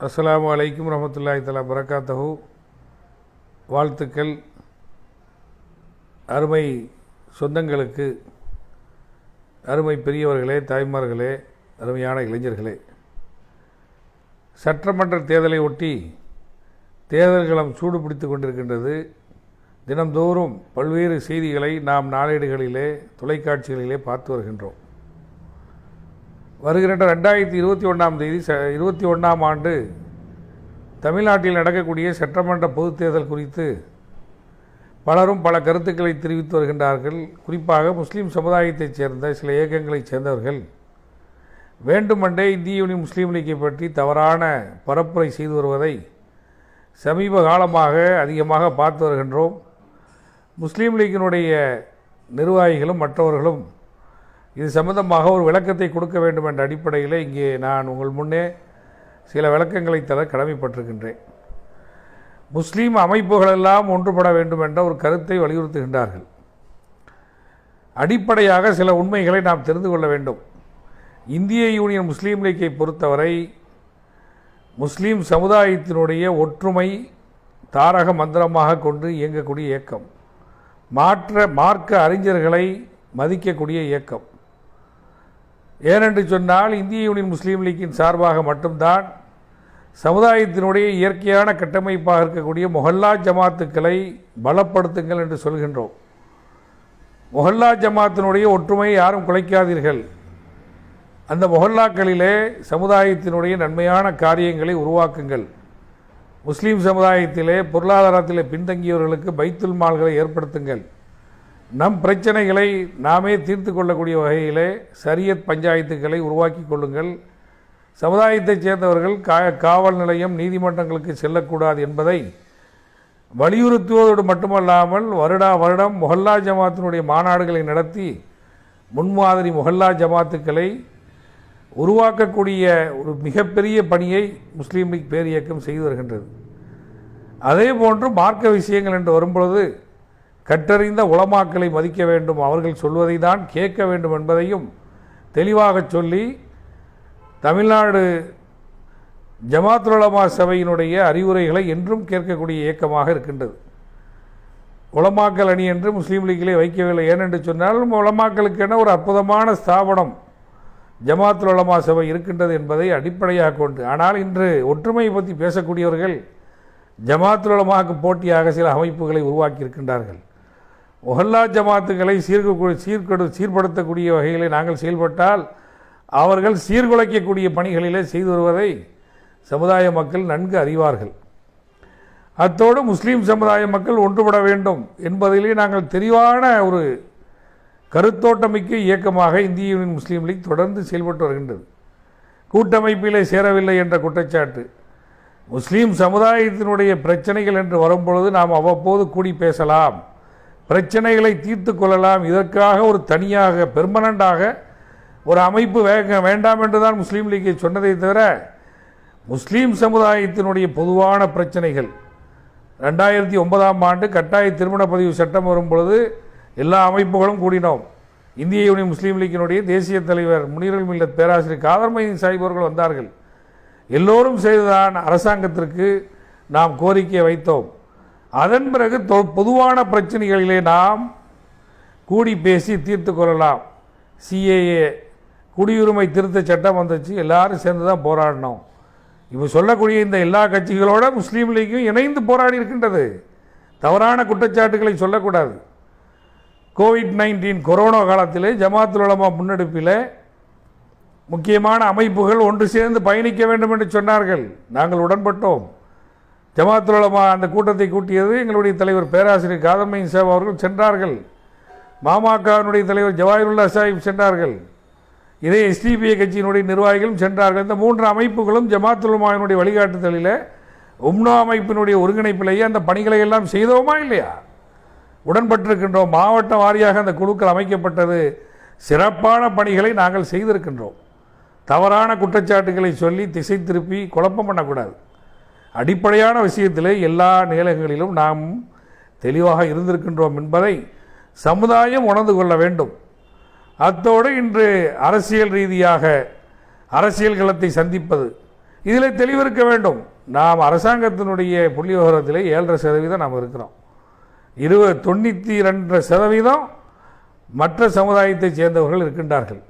அஸ்ஸலாமு அலைக்கும் ரஹமத்துல்லாஹி தலா பரக்காத்தஹு. வாழ்த்துக்கள். அருமை சொந்தங்களுக்கு அருமை பெரியவர்களே தாய்மார்களே அருமையான இளைஞர்களே. சட்டமன்ற தேர்தலை ஒட்டி தேர்தல்களம் சூடுபிடித்து சூடு கொண்டிருக்கின்றது. தினம்தோறும் பல்வேறு செய்திகளை நாம் நாளேடுகளிலே தொலைக்காட்சிகளிலே பார்த்து வருகின்றோம். வருகின்ற ரெண்டாயிரத்தி இருபத்தி ஒன்றாம் தேதி இருபத்தி ஒன்றாம் ஆண்டு தமிழ்நாட்டில் நடக்கக்கூடிய சட்டமன்ற பொதுத் தேர்தல் குறித்து பலரும் பல கருத்துக்களை தெரிவித்து வருகின்றார்கள். குறிப்பாக முஸ்லீம் சமுதாயத்தைச் சேர்ந்த சில இயக்கங்களைச் சேர்ந்தவர்கள் வேண்டுமென்றே இந்திய யூனியன் முஸ்லீம் லீக்கை பற்றி தவறான பரப்புரை செய்து வருவதை சமீப காலமாக அதிகமாக பார்த்து வருகின்றோம். முஸ்லீம் லீக்கினுடைய நிர்வாகிகளும் மற்றவர்களும் இது சம்பந்தமாக ஒரு விளக்கத்தை கொடுக்க வேண்டும் என்ற அடிப்படையில் இங்கே நான் உங்கள் முன்னே சில விளக்கங்களை தர கடமைப்பட்டிருக்கின்றேன். முஸ்லீம் அமைப்புகளெல்லாம் ஒன்றுபட வேண்டும் என்ற ஒரு கருத்தை வலியுறுத்துகின்றார்கள். அடிப்படையாக சில உண்மைகளை நாம் தெரிந்து கொள்ள வேண்டும். இந்திய யூனியன் முஸ்லீம் லீக்கை பொறுத்தவரை முஸ்லீம் சமுதாயத்தினுடைய ஒற்றுமை தாரக மந்திரமாக கொண்டு இயங்கக்கூடிய இயக்கம். மாற்ற மார்க்க அறிஞர்களை மதிக்கக்கூடிய இயக்கம். ஏனென்று சொன்னால் இந்திய யூனியன் முஸ்லீம் லீக்கின் சார்பாக மட்டும்தான் சமுதாயத்தினுடைய இயற்கையான கட்டமைப்பாக இருக்கக்கூடிய மொஹல்லா ஜமாத்துக்களை பலப்படுத்துங்கள் என்று சொல்கின்றோம். மொஹல்லா ஜமாத்தினுடைய ஒற்றுமையை யாரும் குலைக்காதீர்கள். அந்த மொஹல்லாக்களிலே சமுதாயத்தினுடைய நன்மையான காரியங்களை உருவாக்குங்கள். முஸ்லீம் சமுதாயத்திலே பொருளாதாரத்திலே பின்தங்கியவர்களுக்கு பைத்துல் மால்களை ஏற்படுத்துங்கள். நம் பிரச்சனைகளை நாமே தீர்த்து கொள்ளக்கூடிய வகையிலே சரியத் பஞ்சாயத்துக்களை உருவாக்கி கொள்ளுங்கள். சமுதாயத்தைச் சேர்ந்தவர்கள் கா காவல் நிலையம் நீதிமன்றங்களுக்கு செல்லக்கூடாது என்பதை வலியுறுத்துவதோடு மட்டுமல்லாமல் வருடா வருடம் மொஹல்லா ஜமாத்தினுடைய மாநாடுகளை நடத்தி முன்மாதிரி மொஹல்லா ஜமாத்துக்களை உருவாக்கக்கூடிய ஒரு மிகப்பெரிய பணியை முஸ்லீம் லீக் பேரியக்கம் செய்து வருகின்றது. அதே போன்று மார்க்க விஷயங்கள் என்று வரும்பொழுது கற்றறிந்த உளமாக்களை மதிக்க வேண்டும். அவர்கள் சொல்வதை தான் கேட்க வேண்டும் என்பதையும் தெளிவாக சொல்லி தமிழ்நாடு ஜமாத்துலமா சபையினுடைய அறிவுரைகளை என்றும் கேட்கக்கூடிய இயக்கமாக இருக்கின்றது. உலமாக்கல் அணி என்று முஸ்லீம் லீக்கிலே வைக்கவில்லை. ஏனென்று சொன்னாலும் உலமாக்களுக்கென ஒரு அற்புதமான ஸ்தாபனம் ஜமாத்துல் உலமா சபை இருக்கின்றது என்பதை அடிப்படையாக கொண்டு. ஆனால் இன்று ஒற்றுமையை பற்றி பேசக்கூடியவர்கள் ஜமாத்துல் உலமாவுக்கு போட்டியாக சில அமைப்புகளை உருவாக்கி இருக்கின்றார்கள் முஹல்லா ஜமாத்துகளை சீர்கூட சீர்கொடு சீர்படுத்தக்கூடிய வகையிலே நாங்கள் செயல்பட்டால் அவர்கள் சீர்குலைக்கக்கூடிய பணிகளிலே செய்து வருவதை சமுதாய மக்கள் நன்கு அறிவார்கள். அத்தோடு முஸ்லீம் சமுதாய மக்கள் ஒன்றுபட வேண்டும் என்பதிலே நாங்கள் தெளிவான ஒரு கருத்தோட்டமிக்க இயக்கமாக இந்திய யூனியன் முஸ்லீம் லீக் தொடர்ந்து செயல்பட்டு வருகின்றது. கூட்டமைப்பிலே சேரவில்லை என்ற குற்றச்சாட்டு முஸ்லீம் சமுதாயத்தினுடைய பிரச்சனைகள் என்று வரும்பொழுது நாம் அவ்வப்போது கூடி பேசலாம். பிரச்சனைகளை தீர்த்து கொள்ளலாம். இதற்காக ஒரு தனியாக பெர்மனண்டாக ஒரு அமைப்பு வேக வேண்டாம் என்று தான் முஸ்லீம் லீக்கை சொன்னதை தவிர முஸ்லீம் சமுதாயத்தினுடைய பொதுவான பிரச்சனைகள். ரெண்டாயிரத்தி ஒன்பதாம் ஆண்டு கட்டாய திருமண பதிவு சட்டம் வரும் பொழுது எல்லா அமைப்புகளும் கூடினோம். இந்திய யூனியன் முஸ்லீம் லீக்கினுடைய தேசிய தலைவர் முனீரல் மில்லத் பேராசிரியர் காதர்மயின் மைதீன் சாஹிப் அவர்கள் வந்தார்கள். எல்லோரும் செய்துதான் அரசாங்கத்திற்கு நாம் கோரிக்கை வைத்தோம். அதன் பிறகு பொதுவான பிரச்சனைகளிலே நாம் கூடி பேசி தீர்த்து கொள்ளலாம். சிஏஏ குடியுரிமை திருத்த சட்டம் வந்துச்சு எல்லாரும் சேர்ந்து தான் போராடினோம் இவ சொல்லக்கூடிய இந்த எல்லா கட்சிகளோட முஸ்லீம் லீக்கும் இணைந்து போராடி இருக்கின்றது. தவறான குற்றச்சாட்டுகளை சொல்லக்கூடாது. கோவிட் நைன்டீன் கொரோனா காலத்திலே ஜமாத்துல் உலமா முன்னெடுப்பில் முக்கியமான அமைப்புகள் ஒன்று சேர்ந்து பயணிக்க வேண்டும் என்று சொன்னார்கள். நாங்கள் உடன்பட்டோம். ஜமாத்துலமா அந்த கூட்டத்தை கூட்டியது எங்களுடைய தலைவர் பேராசிரியர் காதமையின் சேவ் அவர்கள் சென்றார்கள். மாமாக்காவினுடைய தலைவர் ஜவாஹிருல்லா சாஹிப் சென்றார்கள். இதே எஸ்டிபிஐ கட்சியினுடைய நிர்வாகிகளும் சென்றார்கள். இந்த மூன்று அமைப்புகளும் ஜமாத்துலமாவினுடைய வழிகாட்டுதலில் உம்னா அமைப்பினுடைய ஒருங்கிணைப்பிலேயே அந்த பணிகளை எல்லாம் செய்தோமா இல்லையா? உடன்பட்டிருக்கின்றோம். மாவட்ட வாரியாக அந்த குழுக்கள் அமைக்கப்பட்டது. சிறப்பான பணிகளை நாங்கள் செய்திருக்கின்றோம். தவறான குற்றச்சாட்டுகளை சொல்லி திசை திருப்பி குழப்பம் பண்ணக்கூடாது. அடிப்படையான விஷயத்திலே எல்லா நிலைகளிலும் நாம் தெளிவாக இருந்திருக்கின்றோம் என்பதை சமுதாயம் உணர்ந்து கொள்ள வேண்டும். அத்தோடு இன்று அரசியல் ரீதியாக அரசியல் களத்தை சந்திப்பது இதில் தெளிவிருக்க வேண்டும். நாம் அரசாங்கத்தினுடைய புள்ளி விவரத்தில் ஏழரை சதவீதம் நாம் இருக்கிறோம். இருபது தொண்ணூற்றி ரெண்டரை சதவீதம் மற்ற சமுதாயத்தைச் சேர்ந்தவர்கள் இருக்கின்றார்கள்.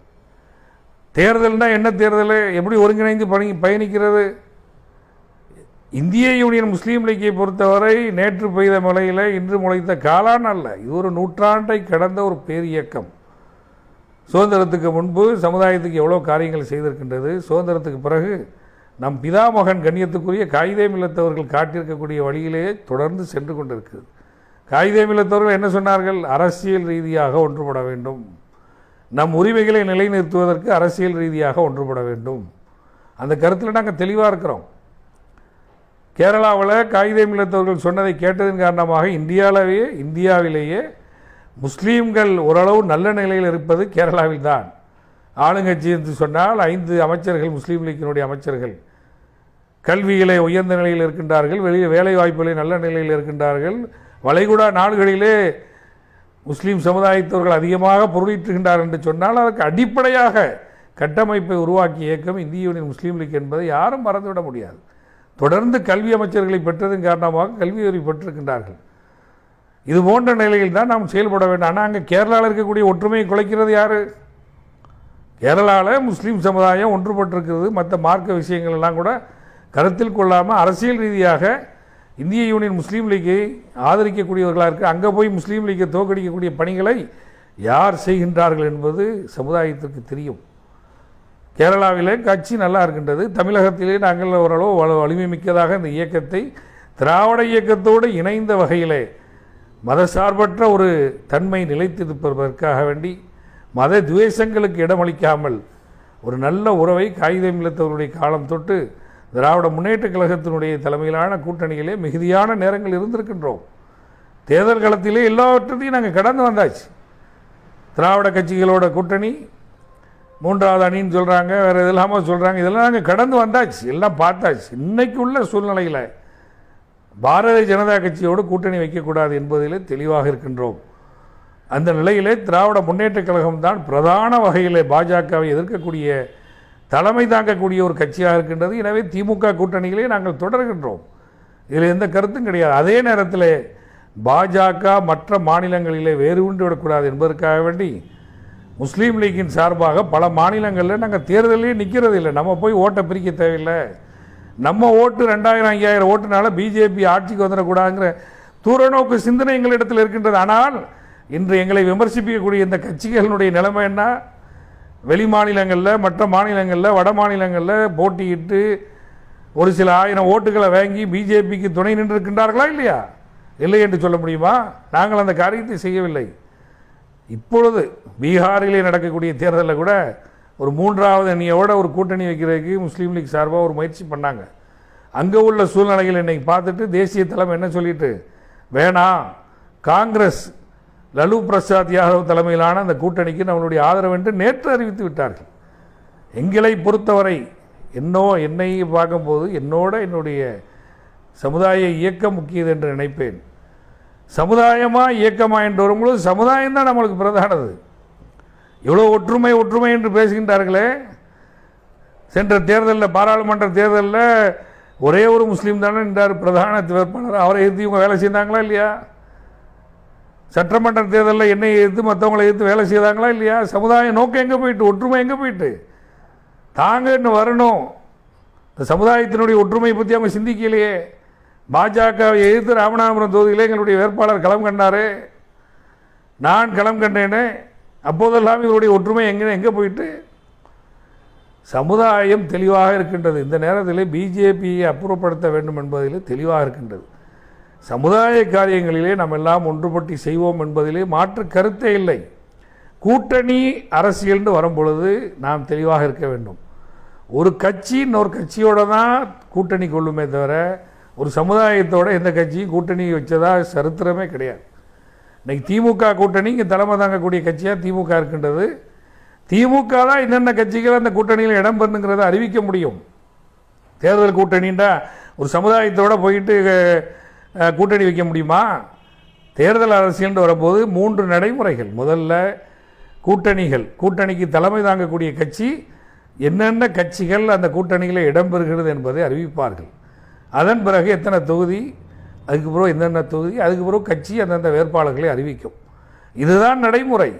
தேர்தல்னால் என்ன தேர்தல்? எப்படி ஒருங்கிணைந்து பணி பயணிக்கிறது? இந்திய யூனியன் முஸ்லீம் லீக்கை பொறுத்தவரை நேற்று பெய்த மழையில் இன்று முளைத்த காலான் அல்ல. இது ஒரு நூற்றாண்டை கடந்த ஒரு பேரியக்கம். சுதந்திரத்துக்கு முன்பு சமுதாயத்துக்கு எவ்வளோ காரியங்கள் செய்திருக்கின்றது. சுதந்திரத்துக்கு பிறகு நம் பிதாமகன் கண்ணியத்துக்குரிய காகிதே மில்லத்தவர்கள் காட்டியிருக்கக்கூடிய வழியிலேயே தொடர்ந்து சென்று கொண்டிருக்கிறது. காகிதே மில்லத்தவர்கள் என்ன சொன்னார்கள்? அரசியல் ரீதியாக ஒன்றுபட வேண்டும். நம் உரிமைகளை நிலைநிறுத்துவதற்கு அரசியல் ரீதியாக ஒன்றுபட வேண்டும். அந்த கருத்தில் நாங்கள் தெளிவாக இருக்கிறோம். கேரளாவில் காகிதம் மில்லத்தவர்கள் சொன்னதை கேட்டதன் காரணமாக இந்தியாவிலேயே இந்தியாவிலேயே முஸ்லீம்கள் ஓரளவு நல்ல நிலையில் இருப்பது கேரளாவில் தான் ஆளுங்கட்சி என்று சொன்னால் ஐந்து அமைச்சர்கள் முஸ்லீம் லீக்கினுடைய அமைச்சர்கள் கல்வியிலே உயர்ந்த நிலையில் இருக்கின்றார்கள் வெளியே வேலை வாய்ப்புகளை நல்ல நிலையில் இருக்கின்றார்கள். வளைகுடா நாடுகளிலே முஸ்லீம் சமுதாயத்தவர்கள் அதிகமாக பொருளீட்டுகின்றார் என்று சொன்னால் அதற்கு அடிப்படையாக கட்டமைப்பை உருவாக்கிய இயக்கம் இந்திய யூனியன் முஸ்லீம் லீக் என்பதை யாரும் மறந்துவிட முடியாது. தொடர்ந்து கல்வி அமைச்சர்களை பெற்றதன் காரணமாக கல்வி அறிவு பெற்றிருக்கின்றார்கள். இது போன்ற நிலையில் தான் நாம் செயல்பட வேண்டும். ஆனால் அங்கே கேரளாவில் இருக்கக்கூடிய ஒற்றுமையை குலைக்கிறது யார்? கேரளாவில் முஸ்லீம் சமுதாயம் ஒன்றுபட்டிருக்கிறது. மற்ற மார்க்க விஷயங்கள் எல்லாம் கூட கருத்தில் கொள்ளாமல் அரசியல் ரீதியாக இந்திய யூனியன் முஸ்லீம் லீக்கை ஆதரிக்கக்கூடியவர்களாக இருக்குது அங்கே போய் முஸ்லீம் லீக்கை தோக்கடிக்கக்கூடிய பணிகளை யார் செய்கின்றார்கள் என்பது சமுதாயத்திற்கு தெரியும். கேரளாவிலே கட்சி நல்லா இருக்கின்றது. தமிழகத்திலே நாங்கள் ஓரளவு வலு- வலிமை மிக்கதாக இந்த இயக்கத்தை திராவிட இயக்கத்தோடு இணைந்த வகையிலே மதசார்பற்ற ஒரு தன்மை நிலைத்திருப்பதற்காக வேண்டி மத துவேஷங்களுக்கு இடமளிக்காமல் ஒரு நல்ல உறவை காகிதம் இல்லத்தவருடைய காலம் தொட்டு திராவிட முன்னேற்ற கழகத்தினுடைய தலைமையிலான கூட்டணியிலே மிகுதியான நேரங்கள் இருந்திருக்கின்றோம். தேர்தல் களத்திலே எல்லாவற்றையும் நாங்கள் கடந்து வந்தாச்சு. திராவிட கட்சிகளோட கூட்டணி மூன்றாவது அணின்னு சொல்கிறாங்க வேறு இதெல்லாமல் சொல்கிறாங்க இதெல்லாம் நாங்கள் கடந்து வந்தாச்சு எல்லாம் பார்த்தாச்சு. இன்னைக்கு உள்ள சூழ்நிலையில் பாரதிய ஜனதா கட்சியோடு கூட்டணி வைக்கக்கூடாது என்பதிலே தெளிவாக இருக்கின்றோம். அந்த நிலையிலே திராவிட முன்னேற்றக் கழகம் தான் பிரதான வகையிலே பாஜகவை எதிர்க்கக்கூடிய தலைமை தாங்கக்கூடிய ஒரு கட்சியாக இருக்கின்றது. எனவே திமுக கூட்டணியிலே நாங்கள் தொடர்கின்றோம். இதில் எந்த கருத்தும் கிடையாது. அதே நேரத்தில் பாஜக மற்ற மாநிலங்களிலே வேறு உண்டு விடக்கூடாது என்பதற்காக வேண்டி முஸ்லீம் லீக்கின் சார்பாக பல மாநிலங்களில் நாங்கள் தேர்தலே நிற்கிறது இல்லை. நம்ம போய் ஓட்டை பிரிக்க தேவையில்லை. நம்ம ஓட்டு ரெண்டாயிரம் ஐயாயிரம் ஓட்டுனால பிஜேபி ஆட்சிக்கு வந்துடக்கூடாதுங்கிற தூரநோக்கு சிந்தனை எங்களிடத்தில் இருக்கின்றது. ஆனால் இன்று எங்களை விமர்சிப்பிக்கக்கூடிய இந்த கட்சிகளினுடைய நிலைமை என்ன? வெளி மாநிலங்களில் மற்ற மாநிலங்களில் வட மாநிலங்களில் போட்டியிட்டு ஒரு சில ஆயிரம் ஓட்டுகளை வாங்கி பிஜேபிக்கு துணை நின்றிருக்கின்றார்களா இல்லையா? இல்லை என்று சொல்ல முடியுமா? நாங்கள் அந்த காரியத்தை செய்யவில்லை. இப்பொழுது பீகாரிலே நடக்கக்கூடிய தேர்தலில் கூட ஒரு மூன்றாவது அணியோட ஒரு கூட்டணி வைக்கிறதுக்கு முஸ்லீம் லீக் சார்பாக ஒரு முயற்சி பண்ணாங்க. அங்கே உள்ள சூழ்நிலைகள் இன்றைக்கி பார்த்துட்டு தேசிய தலைமை என்ன சொல்லிட்டு வேணாம் காங்கிரஸ் லலு பிரசாத் யாதவ் தலைமையிலான அந்த கூட்டணிக்கு நம்மளுடைய ஆதரவு என்று நேற்று அறிவித்து விட்டார்கள். எங்களை பொறுத்தவரை என்னோ என்னை பார்க்கும்போது என்னோட என்னுடைய சமுதாய இயக்கம் முக்கியது என்று நினைப்பேன். சமுதாயமா இயக்கமா என்று வரும்பொழுது சமுதாயம் தான் நம்மளுக்கு பிரதானது. எவ்வளோ ஒற்றுமை ஒற்றுமை என்று பேசுகின்றார்களே. சென்ற தேர்தலில் பாராளுமன்ற தேர்தலில் ஒரே ஒரு முஸ்லீம் தானே நின்றார் பிரதான வேட்பாளர். அவரை எதிர்த்து இவங்க வேலை செய்தாங்களா இல்லையா? சட்டமன்ற தேர்தலில் என்னை எதிர்த்து மற்றவங்களை எதிர்த்து வேலை செய்தாங்களா இல்லையா? சமுதாய நோக்கம் எங்கே போயிட்டு? ஒற்றுமை எங்கே போயிட்டு? தாங்க இன்னும் வரணும். இந்த சமுதாயத்தினுடைய ஒற்றுமை பற்றி அவங்க சிந்திக்கலையே. பாஜகவை எதிர்த்து ராமநாதபுரம் தொகுதியிலே எங்களுடைய வேட்பாளர் களம் கண்டாரு. நான் களம் கண்டேனே. அப்போதெல்லாம் இவருடைய ஒற்றுமை எங்கே எங்கே போயிட்டு? சமுதாயம் தெளிவாக இருக்கின்றது. இந்த நேரத்தில் பிஜேபியை அப்புறப்படுத்த வேண்டும் என்பதிலே தெளிவாக இருக்கின்றது. சமுதாய காரியங்களிலே நாம் எல்லாம் ஒன்றுபட்டி செய்வோம் என்பதிலே மாற்று கருத்தே இல்லை. கூட்டணி அரசியல்னு வரும்பொழுது நாம் தெளிவாக இருக்க வேண்டும். ஒரு கட்சி இன்னொரு கட்சியோட தான் கூட்டணி கொள்ளுமே தவிர ஒரு சமுதாயத்தோட எந்த கட்சியும் கூட்டணி வச்சதா சரித்திரமே கிடையாது. இன்னைக்கு திமுக கூட்டணி இங்கே தலைமை தாங்கக்கூடிய கட்சியாக திமுக இருக்கின்றது. திமுக தான் என்னென்ன கட்சிகள் அந்த கூட்டணியில் இடம் பெறுங்கிறத அறிவிக்க முடியும். தேர்தல் கூட்டணின்றா ஒரு சமுதாயத்தோட போயிட்டு கூட்டணி வைக்க முடியுமா? தேர்தல் அரசியல்னு வரும்போது மூன்று நடைமுறைகள். முதல்ல கூட்டணிகள். கூட்டணிக்கு தலைமை தாங்கக்கூடிய கட்சி என்னென்ன கட்சிகள் அந்த கூட்டணியில் இடம்பெறுகிறது என்பதை அறிவிப்பார்கள். அதன் பிறகு எத்தனை தொகுதி அதுக்கு பிறகு என்னென்ன தொகுதி அதுக்கு பிறகு கட்சி அந்தந்த வேட்பாளர்களை அறிவிக்கும். இதுதான் நடைமுறை.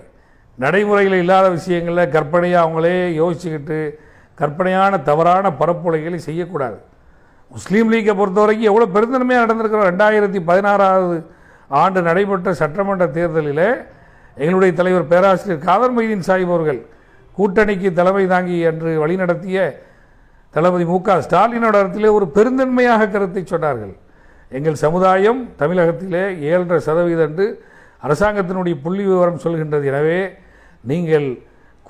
நடைமுறையில் இல்லாத விஷயங்களில் கற்பனையாக அவங்களே யோசிச்சுக்கிட்டு கற்பனையான தவறான பரப்புரைகளை செய்யக்கூடாது. முஸ்லீம் லீக்கை பொறுத்த வரைக்கும் எவ்வளோ பெருந்தன்மையாக நடந்திருக்கிறோம். ரெண்டாயிரத்தி பதினாறாவது ஆண்டு நடைபெற்ற சட்டமன்ற தேர்தலில் எங்களுடைய தலைவர் பேராசிரியர் காதர் மைதீன் சாஹிப் அவர்கள் கூட்டணிக்கு தலைமை தாங்கி என்று வழிநடத்திய தளபதி மு க. ஸ்டாலினோட இடத்திலே ஒரு பெருந்தன்மையாக கருத்தை சொன்னார்கள். எங்கள் சமுதாயம் தமிழகத்திலே ஏழரை சதவீதம் என்று அரசாங்கத்தினுடைய புள்ளி விவரம் சொல்கின்றது. எனவே நீங்கள்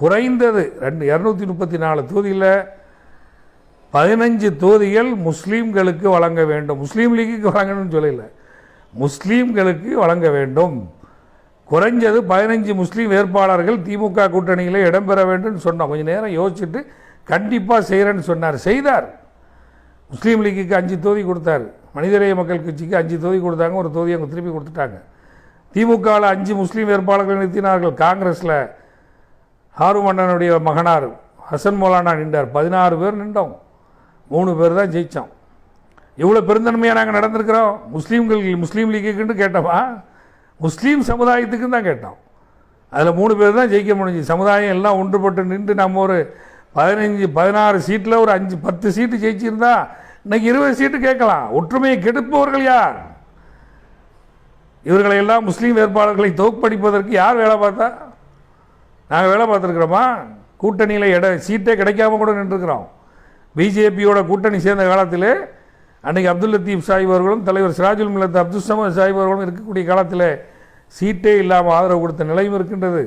குறைந்தது ரெண்டு இரநூத்தி முப்பத்தி நாலு தொகுதியில் பதினஞ்சு தொகுதிகள் முஸ்லீம்களுக்கு வழங்க வேண்டும். முஸ்லீம் லீக்குக்கு வழங்கணும்னு சொல்லல. முஸ்லீம்களுக்கு வழங்க வேண்டும். குறைஞ்சது பதினஞ்சு முஸ்லீம் வேட்பாளர்கள் திமுக கூட்டணியில் இடம்பெற வேண்டும் சொன்னோம். கொஞ்சம் நேரம் யோசிச்சுட்டு கண்டிப்பாக செய்கிறேன்னு சொன்னார். செய்தார். முஸ்லீம் லீக்குக்கு அஞ்சு தொகுதி கொடுத்தாரு. மனிதநேய மக்கள் கட்சிக்கு அஞ்சு தொகுதி கொடுத்தாங்க. ஒரு தொகுதி அவங்க திருப்பி கொடுத்துட்டாங்க. திமுகவில் அஞ்சு முஸ்லீம் வேட்பாளர்கள் நிறுத்தினார்கள். காங்கிரஸில் ஹாரூன் மன்னனுடைய மகனார் ஹசன் மௌலானா நின்றார். பதினாறு பேர் நின்றோம். மூணு பேர் தான் ஜெயித்தோம் இவ்வளோ பெருந்தன்மையாக நாங்கள் நடந்திருக்கிறோம்? முஸ்லீம்கள் முஸ்லீம் லீக்குன்னு கேட்டோமா? முஸ்லீம் சமுதாயத்துக்குன்னு தான் கேட்டோம். அதில் மூணு பேர் தான் ஜெயிக்க முடிஞ்சு சமுதாயம் எல்லாம் ஒன்றுபட்டு நின்று நம்ம ஒரு பதினஞ்சு பதினாறு சீட்டில் ஒரு அஞ்சு பத்து சீட்டு ஜெயிச்சிருந்தா இன்னைக்கு இருபது சீட்டு கேட்கலாம். ஒற்றுமையை கெடுப்பவர்கள் யார்? இவர்களை எல்லாம் முஸ்லீம் வேட்பாளர்களை தோற்கடிப்பதற்கு யார் வேலை பார்த்தா? நாங்கள் வேலை பார்த்துருக்குறோமா? கூட்டணியில் இட சீட்டே கிடைக்காம கூட நின்றுருக்கிறோம். பிஜேபியோட கூட்டணி சேர்ந்த காலத்தில் அன்னைக்கு அப்துல் லத்தீப் சாஹிப் அவர்களும் தலைவர் சிராஜுல் மில்லத் அப்துல் சமத் சாஹிப் அவர்களும் இருக்கக்கூடிய காலத்தில் சீட்டே இல்லாமல் ஆதரவு கொடுத்த நிலையும் இருக்கின்றது.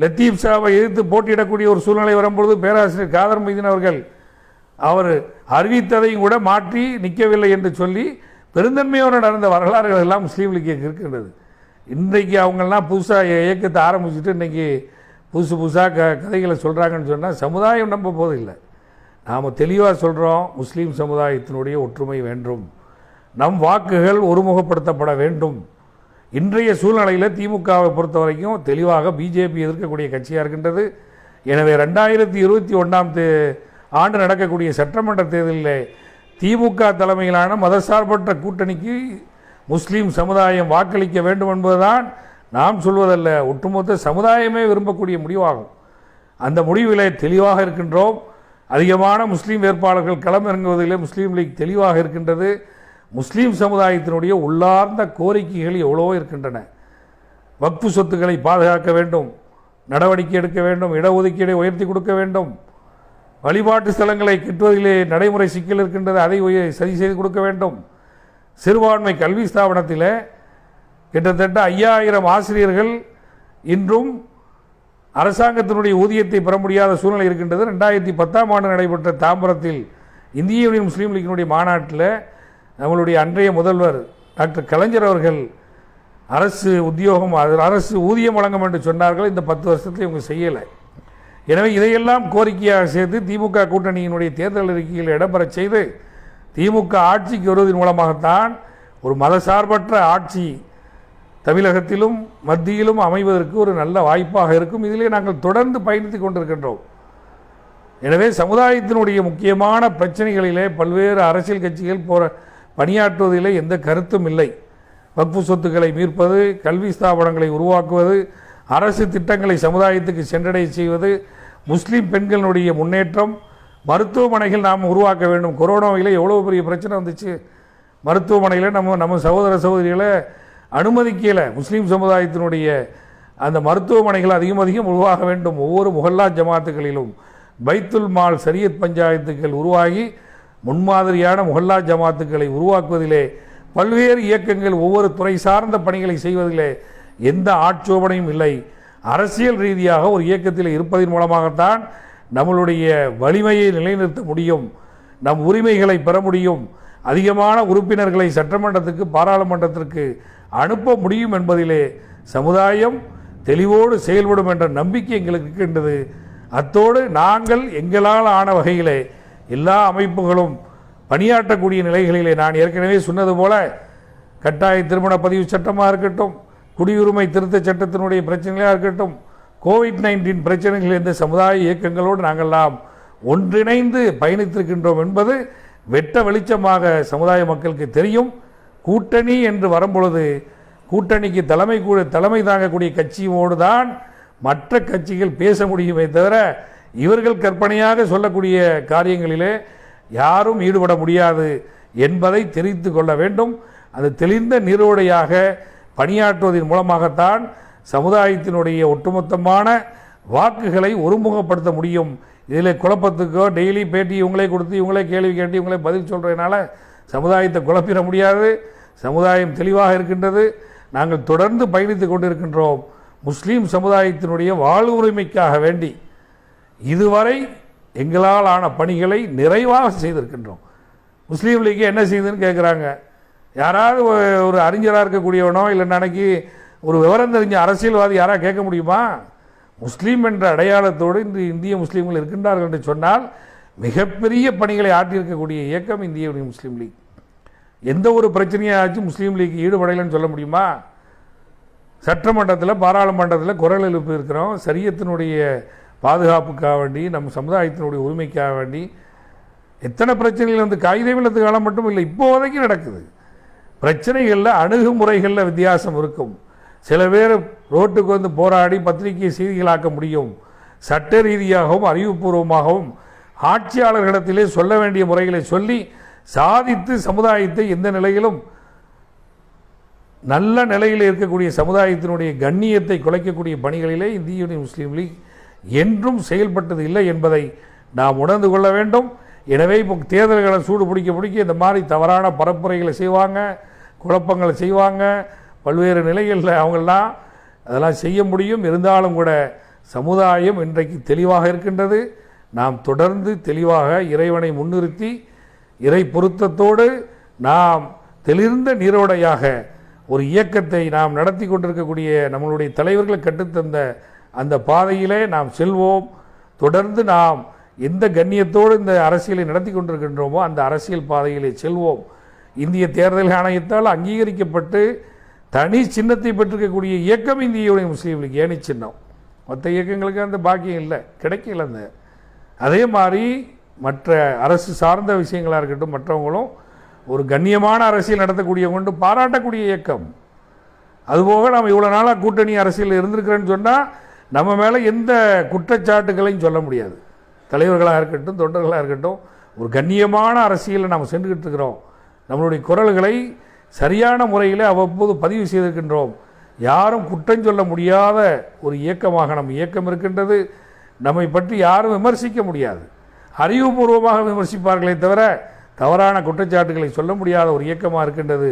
லத்தீப் சாவை எதிர்த்து போட்டியிடக்கூடிய ஒரு சூழ்நிலை வரும்பொழுது பேராசிரியர் காதர் மைதீன் அவர்கள் அவர் அறிவித்ததையும் கூட மாற்றி நிற்கவில்லை என்று சொல்லி பெருந்தன்மையோடு நடந்த வரலாறுகள் எல்லாம் முஸ்லீம் லீக்கிற்கு இருக்கின்றது. இன்றைக்கு அவங்கெல்லாம் புதுசாக இயக்கத்தை ஆரம்பிச்சுட்டு இன்றைக்கி புதுசு புதுசாக க கதைகளை சொல்கிறாங்கன்னு சொன்னால் சமுதாயம் நம்ப போதில்லை. நாம் தெளிவாக சொல்கிறோம் முஸ்லீம் சமுதாயத்தினுடைய ஒற்றுமை வேண்டும். நம் வாக்குகள் ஒருமுகப்படுத்தப்பட வேண்டும். இன்றைய சூழ்நிலையில் திமுகவை பொறுத்த வரைக்கும் தெளிவாக பிஜேபி எதிர்க்கக்கூடிய கட்சியாக இருக்கின்றது. எனவே ரெண்டாயிரத்தி இருபத்தி ஒன்றாம் தே ஆண்டு நடக்கக்கூடிய சட்டமன்ற தேர்தலில் திமுக தலைமையிலான மதசார்பற்ற கூட்டணிக்கு முஸ்லீம் சமுதாயம் வாக்களிக்க வேண்டும் என்பதுதான் நாம் சொல்வதல்ல. ஒட்டுமொத்த சமுதாயமே விரும்பக்கூடிய முடிவாகும். அந்த முடிவிலே தெளிவாக இருக்கின்றோம். அதிகமான முஸ்லீம் வேட்பாளர்கள் களமிறங்குவதிலே முஸ்லீம் லீக் தெளிவாக இருக்கின்றது. முஸ்லீம் சமுதாயத்தினுடைய உள்ளார்ந்த கோரிக்கைகள் எவ்வளவோ இருக்கின்றன. வக்ஃபு சொத்துக்களை பாதுகாக்க வேண்டும் நடவடிக்கை எடுக்க வேண்டும் இடஒதுக்கீடை உயர்த்தி கொடுக்க வேண்டும். வழிபாட்டு ஸ்தலங்களை கிட்டுவதிலே நடைமுறை சிக்கல் இருக்கின்றது அதை சரி செய்து கொடுக்க வேண்டும். சிறுபான்மை கல்வி ஸ்தாபனத்தில் கிட்டத்தட்ட ஐயாயிரம் ஆசிரியர்கள் இன்றும் அரசாங்கத்தினுடைய ஊதியத்தை பெற முடியாத சூழ்நிலை இருக்கின்றது. ரெண்டாயிரத்தி பத்தாம் ஆண்டு நடைபெற்ற தாம்பரத்தில் இந்திய யூனியன் முஸ்லீம் லீக்கினுடைய மாநாட்டில் நம்மளுடைய அன்றைய முதல்வர் டாக்டர் கலைஞர் அவர்கள் அரசு உத்தியோகம் அரசு ஊதியம் வழங்கும் என்று சொன்னார்கள். இந்த பத்து வருஷத்தில் இவங்க செய்யலை. எனவே இதையெல்லாம் கோரிக்கையாக சேர்த்து திமுக கூட்டணியினுடைய தேர்தல் அறிக்கையில் இடம்பெறச் செய்து திமுக ஆட்சிக்கு வருவதன் மூலமாகத்தான் ஒரு மதசார்பற்ற ஆட்சி தமிழகத்திலும் மத்தியிலும் அமைவதற்கு ஒரு நல்ல வாய்ப்பாக இருக்கும். இதிலே நாங்கள் தொடர்ந்து பயணித்து கொண்டிருக்கின்றோம். எனவே சமுதாயத்தினுடைய முக்கியமான பிரச்சனைகளிலே பல்வேறு அரசியல் கட்சிகள் போற பணியாற்றுவதிலே எந்த கருத்தும் இல்லை. வக்ஃபு சொத்துக்களை மீட்பது கல்வி ஸ்தாபனங்களை உருவாக்குவது அரசு திட்டங்களை சமுதாயத்துக்கு சென்றடைய செய்வது முஸ்லீம் பெண்களுடைய முன்னேற்றம் மருத்துவமனைகள் நாம் உருவாக்க வேண்டும். கொரோனாவில் எவ்வளோ பெரிய பிரச்சனை வந்துச்சு. மருத்துவமனையில் நம்ம நம்ம சகோதர சகோதரிகளை அனுமதிக்கலை முஸ்லீம் சமுதாயத்தினுடைய அந்த மருத்துவமனைகள் அதிகம் அதிகம் உருவாக வேண்டும். ஒவ்வொரு முகல்லா ஜமாத்துகளிலும் பைத்துல் மால் சரியத் பஞ்சாயத்துக்கள் உருவாகி முன்மாதிரியான முகல்லா ஜமாத்துக்களை உருவாக்குவதிலே பல்வேறு இயக்கங்கள் ஒவ்வொரு துறை சார்ந்த பணிகளை செய்வதிலே எந்த ஆட்சோபனையும் இல்லை. அரசியல் ரீதியாக ஒரு இயக்கத்தில் இருப்பதன் மூலமாகத்தான் நம்மளுடைய வலிமையை நிலைநிறுத்த முடியும். நம் உரிமைகளை பெற முடியும். அதிகமான உறுப்பினர்களை சட்டமன்றத்துக்கு பாராளுமன்றத்திற்கு அனுப்ப முடியும் என்பதிலே சமுதாயம் தெளிவோடு செயல்படும் என்ற நம்பிக்கை எங்களுக்கு இருக்கின்றது. அத்தோடு நாங்கள் எங்களால் ஆன வகையிலே எல்லா அமைப்புகளும் பணியாற்றக்கூடிய நிலைகளிலே நான் ஏற்கனவே சொன்னது போல கட்டாய திருமண பதிவு சட்டமாக இருக்கட்டும் குடியுரிமை திருத்த சட்டத்தினுடைய பிரச்சனைகளாக இருக்கட்டும் கோவிட் நைன்டீன் பிரச்சனைகள் இந்த சமுதாய இயக்கங்களோடு நாங்கள்லாம் ஒன்றிணைந்து பயணித்திருக்கின்றோம் என்பது வெட்ட வெளிச்சமாக சமுதாய மக்களுக்கு தெரியும். கூட்டணி என்று வரும்பொழுது கூட்டணிக்கு தலைமை கூட தலைமை தாங்கக்கூடிய கட்சியோடு தான் மற்ற கட்சிகள் பேச முடியுமே தவிர இவர்கள் கற்பனையாக சொல்லக்கூடிய காரியங்களிலே யாரும் ஈடுபட முடியாது என்பதை தெரிந்து கொள்ள வேண்டும். அது தெளிந்த நீரோடையாக பணியாற்றுவதன் மூலமாகத்தான் சமுதாயத்தினுடைய ஒட்டுமொத்தமான வாக்குகளை ஒருமுகப்படுத்த முடியும். இதில் குழப்பத்துக்கோ டெய்லி பேட்டி இவங்களே கொடுத்து இவங்களே கேள்வி கேட்டு இவங்களே பதில் சொல்கிறதுனால சமுதாயத்தை குழப்பிட முடியாது. சமுதாயம் தெளிவாக இருக்கின்றது. நாங்கள் தொடர்ந்து பயணித்து கொண்டிருக்கின்றோம். முஸ்லீம் சமுதாயத்தினுடைய வாழ்வுரிமைக்காக வேண்டி. இதுவரை எங்களால் ஆன பணிகளை நிறைவாக செய்திருக்கின்றோம். முஸ்லீம் லீக்கு என்ன செய்யுதுன்னு கேட்குறாங்க யாராவது ஒரு அறிஞராக இருக்கக்கூடியவனோ இல்லை நாளைக்கு ஒரு விவரம் தெரிஞ்ச அரசியல்வாதி யாராக கேட்க முடியுமா? முஸ்லீம் என்ற அடையாளத்தோடு இன்று இந்திய முஸ்லீம்கள் இருக்கின்றார்கள் என்று சொன்னால் மிகப்பெரிய பணிகளை ஆற்றியிருக்கக்கூடிய இயக்கம் இந்திய முஸ்லீம் லீக். எந்த ஒரு பிரச்சனையாச்சும் முஸ்லீம் லீக் ஈடுபடலைன்னு சொல்ல முடியுமா? சட்டமன்றத்தில் பாராளுமன்றத்தில் குரல் எழுப்பி இருக்கிறோம் சரியத்தினுடைய பாதுகாப்புக்காக வேண்டி நம்ம சமுதாயத்தினுடைய உரிமைக்காக வேண்டி எத்தனை பிரச்சனைகள் வந்து காகித வில்லத்து காலம் மட்டும் இல்லை இப்போதைக்கு நடக்குது. பிரச்சனைகளில் அணுகுமுறைகளில் வித்தியாசம் இருக்கும். சில பேர் ரோட்டுக்கு வந்து போராடி பத்திரிகை செய்திகளாக்க முடியும். சட்ட ரீதியாகவும் அறிவுபூர்வமாகவும் ஆட்சியாளர்களிடத்திலே சொல்ல வேண்டிய முறைகளை சொல்லி சாதித்து சமுதாயத்தை எந்த நிலையிலும் நல்ல நிலையில் இருக்கக்கூடிய சமுதாயத்தினுடைய கண்ணியத்தை குலைக்கக்கூடிய பணிகளிலே இந்திய யூனியன் முஸ்லீம் லீக் என்றும் செயல்பட்டது இல்லை என்பதை நாம் உணர்ந்து கொள்ள வேண்டும். எனவே இப்போ தேர்தல்களை சூடு பிடிக்க பிடிக்க இந்த மாதிரி தவறான பரப்புரைகளை செய்வாங்க குழப்பங்களை செய்வாங்க. பல்வேறு நிலைகளில் அவங்களாம் அதெல்லாம் செய்ய முடியும். இருந்தாலும் கூட சமுதாயம் இன்றைக்கு தெளிவாக இருக்கின்றது. நாம் தொடர்ந்து தெளிவாக இறைவனை முன்னிறுத்தி இறை பொருத்தத்தோடு நாம் தெளிர்ந்த நீரோடையாக ஒரு இயக்கத்தை நாம் நடத்தி கொண்டிருக்கக்கூடிய நம்மளுடைய தலைவர்கள் கற்றுத்தந்த அந்த பாதையிலே நாம் செல்வோம். தொடர்ந்து நாம் எந்த கண்ணியத்தோடு இந்த அரசியலை நடத்தி கொண்டிருக்கின்றோமோ அந்த அரசியல் பாதையிலே செல்வோம். இந்திய தேர்தல் ஆணையத்தால் அங்கீகரிக்கப்பட்டு தனி சின்னத்தை பெற்றிருக்கக்கூடிய இயக்கம் இந்தியோடைய யூனியன் முஸ்லீம் லீக் ஏணி சின்னம். மற்ற இயக்கங்களுக்கு அந்த பாக்கியம் இல்லை கிடைக்கல அந்த. அதே மாதிரி மற்ற அரசு சார்ந்த விஷயங்களாக இருக்கட்டும் மற்றவங்களும் ஒரு கண்ணியமான அரசியல் நடத்தக்கூடியவங்க பாராட்டக்கூடிய இயக்கம். அதுபோக நாம் இவ்வளோ நாளாக கூட்டணி அரசியல் இருந்திருக்கிறேன்னு சொன்னால் நம்ம மேலே எந்த குற்றச்சாட்டுகளையும் சொல்ல முடியாது. தலைவர்களாக இருக்கட்டும் தொண்டர்களாக இருக்கட்டும் ஒரு கண்ணியமான அரசியலில் நாம் சென்றுக்கிட்டு இருக்கிறோம். நம்மளுடைய குரல்களை சரியான முறையில் அவ்வப்போது பதிவு செய்திருக்கின்றோம். யாரும் குற்றம் சொல்ல முடியாத ஒரு இயக்கமாக நம் இயக்கம் இருக்கின்றது. நம்மை பற்றி யாரும் விமர்சிக்க முடியாது. அறிவுபூர்வமாக விமர்சிப்பார்களே தவிர தவறான குற்றச்சாட்டுகளை சொல்ல முடியாத ஒரு இயக்கமாக இருக்கின்றது.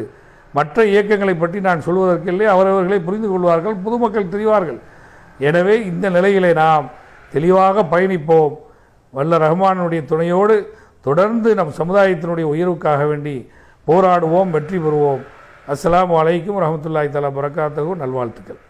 மற்ற இயக்கங்களை பற்றி நான் சொல்வதற்கில்லை அவரவர்களை புரிந்து கொள்வார்கள் பொதுமக்கள் தெரிவார்கள். எனவே இந்த நிலையிலே நாம் தெளிவாக பயணிப்போம். வல்ல ரஹ்மானுடைய துணையோடு தொடர்ந்து நம் சமுதாயத்தினுடைய உயர்வுக்காக வேண்டி போராடுவோம் வெற்றி பெறுவோம். அஸ்லாம் அலைக்கும் ரஹமத்துல்லாய் தலா பரக்காத்தகும் நல்வாழ்த்துக்கள்.